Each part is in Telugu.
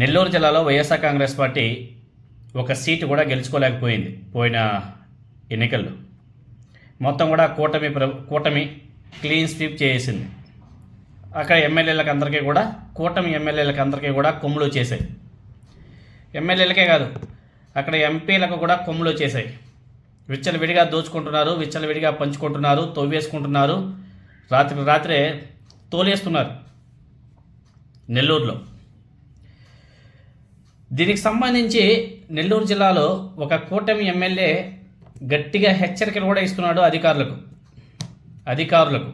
నెల్లూరు జిల్లాలో వైఎస్ఆర్ కాంగ్రెస్ పార్టీ ఒక సీటు కూడా గెలుచుకోలేకపోయింది పోయిన ఎన్నికల్లో. మొత్తం కూడా కూటమి ప్ర కూటమి క్లీన్ స్వీప్ చేసింది. అక్కడ ఎమ్మెల్యేలకు అందరికీ కూడా కూటమి ఎమ్మెల్యేలకు అందరికీ కూడా కొమ్ములు చేశాయి ఎమ్మెల్యేలకే కాదు అక్కడ ఎంపీలకు కూడా కొమ్ములు చేశాయి విచ్చలవిడిగా దోచుకుంటున్నారు విచ్చలవిడిగా పంచుకుంటున్నారు తొవ్వేసుకుంటున్నారు రాత్రి రాత్రే తోలేస్తున్నారు. నెల్లూరులో. దీనికి సంబంధించి నెల్లూరు జిల్లాలో ఒక కూటమి ఎమ్మెల్యే గట్టిగా హెచ్చరికలు కూడా ఇస్తున్నాడు అధికారులకు అధికారులకు.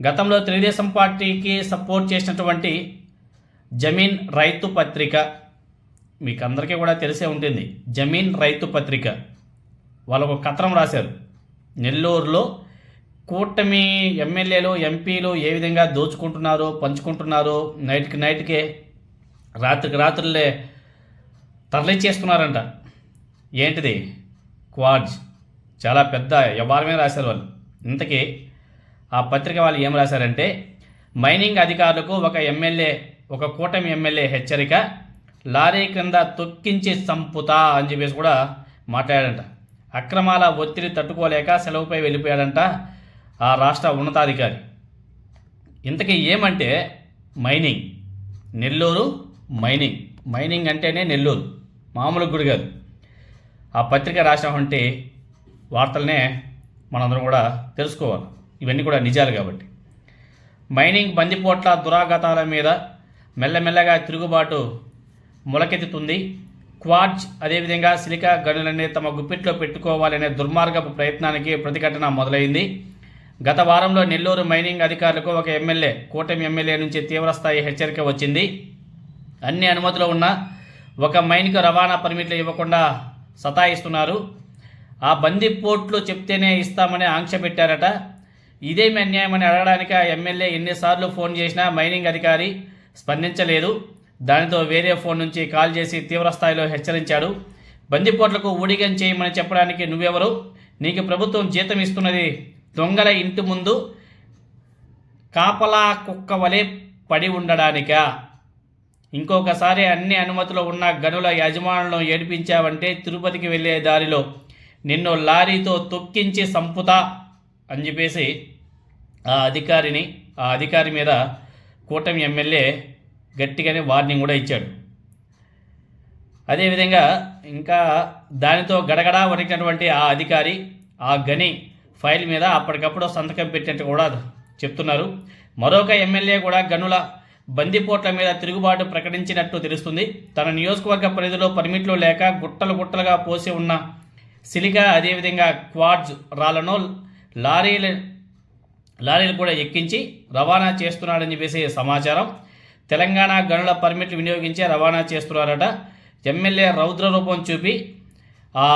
గతంలో తెలుగుదేశం పార్టీకి సపోర్ట్ చేసినటువంటి జమీన్ రైతు పత్రిక మీకు అందరికీ కూడా తెలిసే ఉంటుంది జమీన్ రైతు పత్రిక. వాళ్ళు ఒక కథనం రాశారు. నెల్లూరులో కూటమి ఎమ్మెల్యేలు ఎంపీలు ఏ విధంగా దోచుకుంటున్నారో పంచుకుంటున్నారో నైట్కి నైట్కే రాత్రికి రాత్రులే తరలిచ్చేస్తున్నారంట ఏంటిది? క్వాడ్జ్ చాలా పెద్ద వ్యవహారమే రాశారు వాళ్ళు. ఇంతకీ ఆ పత్రిక వాళ్ళు ఏం రాశారంటే మైనింగ్ అధికారులకు ఒక ఎమ్మెల్యే ఒక కూటమి ఎమ్మెల్యే హెచ్చరిక లారీ క్రింద తొక్కించి చంపుతా అని చెప్పేసి కూడా మాట్లాడాడంట అక్రమాల ఒత్తిడి తట్టుకోలేక సెలవుపై వెళ్ళిపోయాడంట ఆ రాష్ట్ర ఉన్నతాధికారి. ఇంతకీ ఏమంటే మైనింగ్? నెల్లూరు మైనింగ్ మైనింగ్ అంటేనే నెల్లూరు. మామూలు గుడి కాదు. ఆ పత్రిక రాసినటువంటి వార్తలనే మనందరం కూడా తెలుసుకోవాలి. ఇవన్నీ కూడా నిజాలు కాబట్టి. మైనింగ్ బందిపోట్ల దురాఘాతాల మీద మెల్లమెల్లగా తిరుగుబాటు మొలకెత్తుతుంది. క్వార్జ్ అదేవిధంగా సిలికా గనులన్నీ తమ గుప్పిట్లో పెట్టుకోవాలనే దుర్మార్గపు ప్రయత్నానికి ప్రతిఘటన మొదలైంది. గత వారంలో నెల్లూరు మైనింగ్ అధికారులకు ఒక ఎమ్మెల్యే కూటమి ఎమ్మెల్యే నుంచి తీవ్రస్థాయి హెచ్చరిక వచ్చింది. అన్ని అనుమతులు ఉన్న ఒక మైన్కు రవాణా పర్మిట్లు ఇవ్వకుండా సతాయిస్తున్నారు. ఆ బందిపోట్లు చెప్తేనే ఇస్తామని ఆంక్ష పెట్టారట. ఇదేమి అన్యాయమని అడగడానికి ఆ ఎమ్మెల్యే ఎన్నిసార్లు ఫోన్ చేసినా మైనింగ్ అధికారి స్పందించలేదు. దానితో వేరే ఫోన్ నుంచి కాల్ చేసి తీవ్రస్థాయిలో హెచ్చరించాడు. బందిపోట్లకు ఊడిగం చేయమని చెప్పడానికి నువ్వెవరు? నీకు ప్రభుత్వం జీతం ఇస్తున్నది దొంగల ఇంటి ముందు కాపలా కుక్క వలె పడి ఉండడానికా? ఇంకొకసారి అన్ని అనుమతులు ఉన్న గనుల యజమానులను ఏడిపించావంటే తిరుపతికి వెళ్ళే దారిలో నిన్ను లారీతో తొక్కించి సంపుతా అని చెప్పేసి ఆ అధికారిని ఆ అధికారి మీద కూటమి ఎమ్మెల్యే గట్టిగానే వార్నింగ్ కూడా ఇచ్చాడు. అదేవిధంగా ఇంకా దానితో గడగడా వణికినటువంటి ఆ అధికారి ఆ గని ఫైల్ మీద అప్పటికప్పుడు సంతకం పెట్టినట్టు కూడా చెప్తున్నారు. మరొక ఎమ్మెల్యే కూడా గనుల బందిపోట్ల మీద తిరుగుబాటు ప్రకటించినట్టు తెలుస్తుంది. తన నియోజకవర్గ పరిధిలో పర్మిట్లు లేక గుట్టలు గుట్టలుగా పోసి ఉన్న సిలికా అదేవిధంగా క్వాడ్జ్ రాళ్ళను లారీల లారీలు కూడా ఎక్కించి రవాణా చేస్తున్నాడని చెప్పేసి సమాచారం. తెలంగాణ గనుల పర్మిట్లు వినియోగించి రవాణా చేస్తున్నారట. ఎమ్మెల్యే రౌద్ర రూపం చూపి ఆ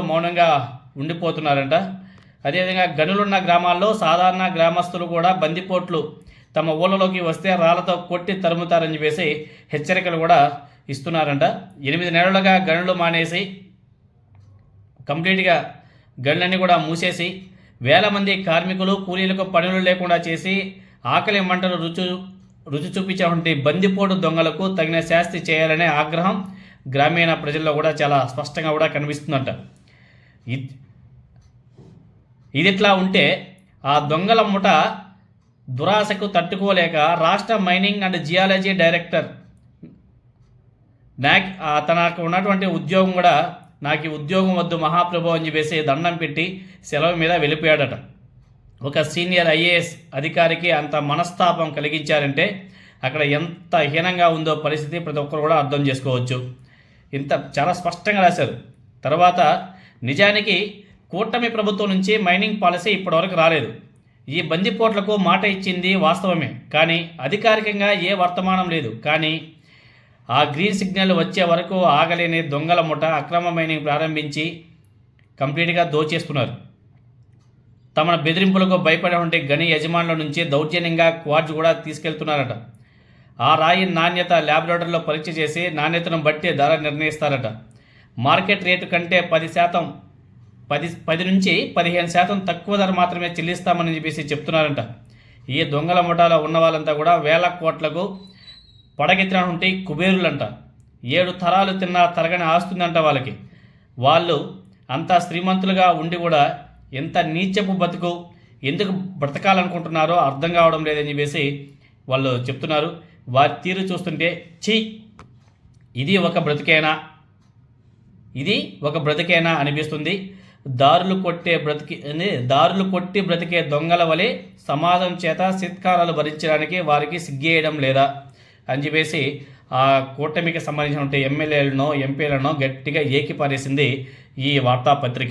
మౌనంగా ఉండిపోతున్నారంట. అదేవిధంగా గనులున్న గ్రామాల్లో సాధారణ గ్రామస్తులు కూడా బందిపోట్లు తమ ఊళ్ళలోకి వస్తే రాళ్ళతో కొట్టి తరుముతారని చెప్పేసి హెచ్చరికలు కూడా ఇస్తున్నారంట. ఎనిమిది నెలలుగా గనులు మానేసి కంప్లీట్గా గనులన్నీ కూడా మూసేసి వేల మంది కార్మికులు కూలీలకు పనులు లేకుండా చేసి ఆకలి మంటలు రుచి రుచి చూపించేటువంటి బందిపోటు దొంగలకు తగిన శాస్తి చేయాలనే ఆగ్రహం గ్రామీణ ప్రజల్లో కూడా చాలా స్పష్టంగా కూడా కనిపిస్తుందంట. ఇది ఇదిట్లా ఉంటే ఆ దొంగల ముఠ దురాశకు తట్టుకోలేక రాష్ట్ర మైనింగ్ అండ్ జియాలజీ డైరెక్టర్ నాకు తనకు ఉన్నటువంటి ఉద్యోగం కూడా నాకు ఈ ఉద్యోగం వద్దు మహాప్రభు అని చెప్పేసి దండం పెట్టి సెలవు మీద వెళ్ళిపోయాడట. ఒక సీనియర్ ఐఏఎస్ అధికారికి అంత మనస్తాపం కలిగించారంటే అక్కడ ఎంత హీనంగా ఉందో పరిస్థితి ప్రతి ఒక్కరు కూడా అర్థం చేసుకోవచ్చు. ఇంత చాలా స్పష్టంగా రాశారు. తర్వాత నిజానికి కూటమి ప్రభుత్వం నుంచి మైనింగ్ పాలసీ ఇప్పటివరకు రాలేదు. ఈ బందిపోట్లకు మాట ఇచ్చింది వాస్తవమే కానీ అధికారికంగా ఏ వర్తమానం లేదు. కానీ ఆ గ్రీన్ సిగ్నల్ వచ్చే వరకు ఆగలేని దొంగల ముఠ అక్రమ మైనింగ్ ప్రారంభించి కంప్లీట్గా దోచేస్తున్నారు. తమ బెదిరింపులకు భయపడే గని యజమానుల నుంచి దౌర్జన్యంగా క్వార్జ్ కూడా తీసుకెళ్తున్నారట. ఆ రాయి నాణ్యత ల్యాబొరేటరీలో పరీక్ష చేసి నాణ్యతను బట్టి ధర నిర్ణయిస్తారట. మార్కెట్ రేటు కంటే పది శాతం పది పది నుంచి పదిహేను శాతం తక్కువ ధర మాత్రమే చెల్లిస్తామని చెప్పేసి చెప్తున్నారంట. ఈ దొంగల ముఠాలో ఉన్న వాళ్ళంతా కూడా వేల కోట్లకు పడగెత్తినటువంటి ఉంటే కుబేరులంట. ఏడు తరాలు తిన్నా తరగని ఆస్తుందంట వాళ్ళకి. వాళ్ళు అంత శ్రీమంతులుగా ఉండి కూడా ఎంత నీచపు బతుకు ఎందుకు బ్రతకాలనుకుంటున్నారో అర్థం కావడం లేదని చెప్పేసి వాళ్ళు చెప్తున్నారు. వారి తీరు చూస్తుంటే ఛీ! ఇది ఒక బ్రతికేనా? ఇది ఒక బ్రతికేనా? అనిపిస్తుంది. దారులు కొట్టే బ్రతికి దారులు కొట్టి బ్రతికే దొంగల వలె సమాజం చేత సిత్కారాలు భరించడానికి వారికి సిగ్గేయడం లేదా? అని చెప్పేసి ఆ కూటమికి సంబంధించిన ఎమ్మెల్యేలను ఎంపీలను గట్టిగా ఏకిపారేసింది ఈ వార్తాపత్రిక.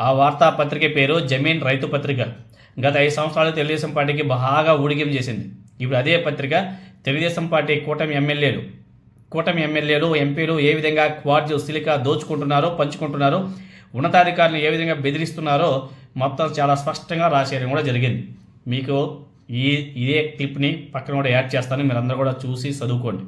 ఆ వార్తాపత్రిక పేరు జమీన్ రైతు పత్రిక. గత ఐదు సంవత్సరాలు తెలుగుదేశం పార్టీకి బాగా ఊడిగం చేసింది. ఇప్పుడు అదే పత్రిక తెలుగుదేశం పార్టీ కూటమి ఎమ్మెల్యేలు. కూటమి ఎమ్మెల్యేలు ఎంపీలు ఏ విధంగా క్వార్జు సిలికా దోచుకుంటున్నారో పంచుకుంటున్నారో ఉన్నతాధికారులు ఏ విధంగా బెదిరిస్తున్నారో మొత్తం చాలా స్పష్టంగా రాసేయడం కూడా జరిగింది. మీకు ఈ ఇదే క్లిప్ని పక్కన కూడా యాడ్ చేస్తాను. మీరందరూ కూడా చూసి చదువుకోండి.